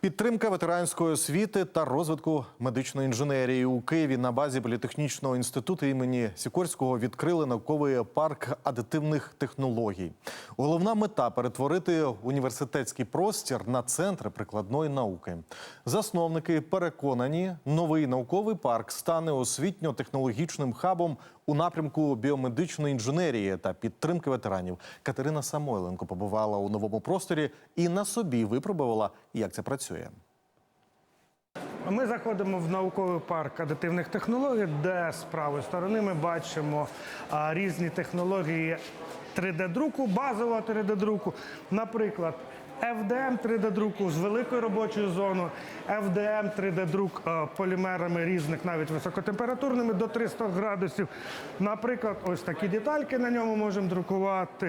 Підтримка ветеранської освіти та розвитку медичної інженерії у Києві на базі політехнічного інституту імені Сікорського відкрили науковий парк адитивних технологій. Головна мета перетворити університетський простір на центр прикладної науки. Засновники переконані, новий науковий парк стане освітньо-технологічним хабом у напрямку біомедичної інженерії та підтримки ветеранів. Катерина Самойленко побувала у новому просторі і на собі випробувала, як це працює. Ми заходимо в науковий парк адитивних технологій, де з правої сторони ми бачимо різні технології 3D-друку, базового 3D-друку, наприклад. FDM 3D-друку з великою робочою зоною, FDM 3D-друк е, полімерами різних, навіть високотемпературними до 300 градусів. Наприклад, ось такі детальки на ньому можемо друкувати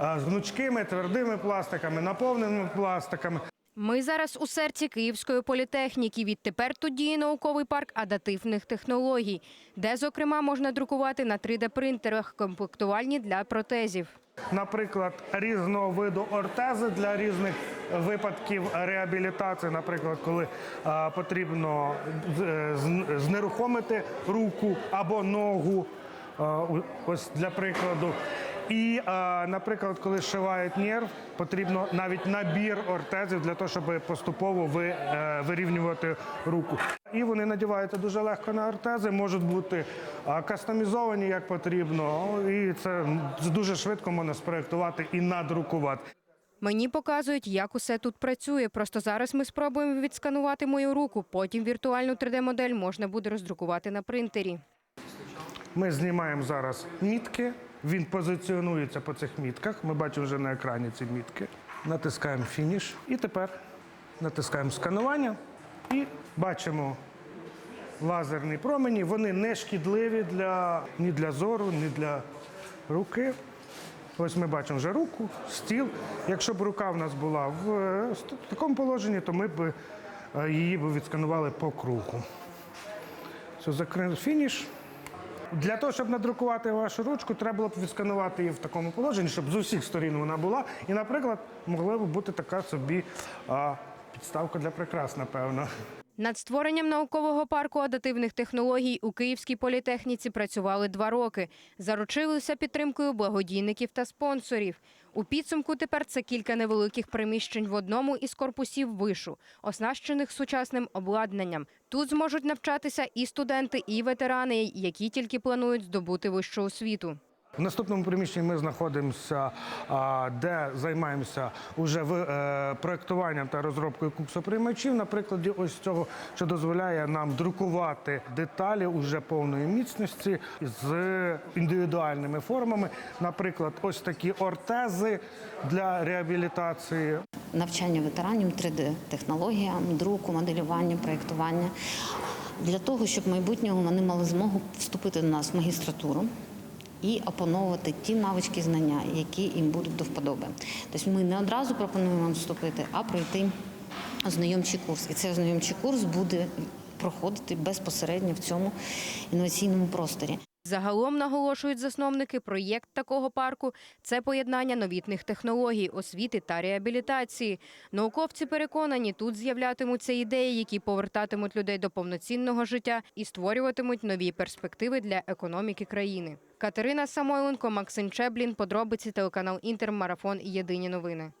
е, з гнучкими, твердими пластиками, наповненими пластиками. Ми зараз у серці Київської політехніки. Відтепер тут діє науковий парк адаптивних технологій, де, зокрема, можна друкувати на 3D-принтерах комплектувальні для протезів. Наприклад, різного виду ортези для різних випадків реабілітації, наприклад, коли е, потрібно з- знерухомити руку або ногу, е, ось для прикладу. І, е, наприклад, коли зшивають нерв, потрібно навіть набір ортезів для того, щоб поступово е, вирівнювати руку. І вони надіваються дуже легко на ортези, можуть бути е, кастомізовані як потрібно. І це дуже швидко можна спроєктувати і надрукувати. Мені показують, як усе тут працює. Просто зараз ми спробуємо відсканувати мою руку. Потім віртуальну 3D-модель можна буде роздрукувати на принтері. Ми знімаємо зараз мітки. Він позиціонується по цих мітках. Ми бачимо вже на екрані ці мітки. Натискаємо фініш. І тепер натискаємо сканування і бачимо лазерні промені. Вони не шкідливі для, ні для зору, ні для руки. Ось ми бачимо вже руку, стіл. Якщо б рука в нас була в е, такому положенні, то ми б е, її відсканували по кругу. Все, закрив фініш. Для того, щоб надрукувати вашу ручку, треба було б відсканувати її в такому положенні, щоб з усіх сторін вона була. І, наприклад, могла б бути така собі а, підставка для прикрас, напевно. Над створенням наукового парку адаптивних технологій у Київській політехніці працювали два роки. Заручилися підтримкою благодійників та спонсорів. У підсумку тепер це кілька невеликих приміщень в одному із корпусів вишу, оснащених сучасним обладнанням. Тут зможуть навчатися і студенти, і ветерани, які тільки планують здобути вищу освіту. В наступному приміщенні ми знаходимося, де займаємося уже е, проектуванням та розробкою куксоприймачів. На прикладі ось цього, що дозволяє нам друкувати деталі уже повної міцності з індивідуальними формами. Наприклад, ось такі ортези для реабілітації. навчання ветеранів 3D-технологіям, друку, моделювання, проєктування для того, щоб в майбутньому вони мали змогу вступити до нас в магістратуру. І опановувати ті навички знання, які їм будуть до вподоби. Тобто ми не одразу пропонуємо вам вступити, а пройти ознайомчий курс. І цей ознайомчий курс буде проходити безпосередньо в цьому інноваційному просторі. Загалом наголошують засновники, проєкт такого парку це поєднання новітних технологій, освіти та реабілітації. Науковці переконані, тут з'являтимуться ідеї, які повертатимуть людей до повноцінного життя і створюватимуть нові перспективи для економіки країни. Катерина Самойленко, Максим Чеблін, подробиці телеканал Інтер, Марафон і Єдині новини.